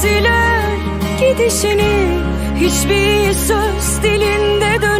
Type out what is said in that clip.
Siler gidişini Hiçbir söz dilinde dönen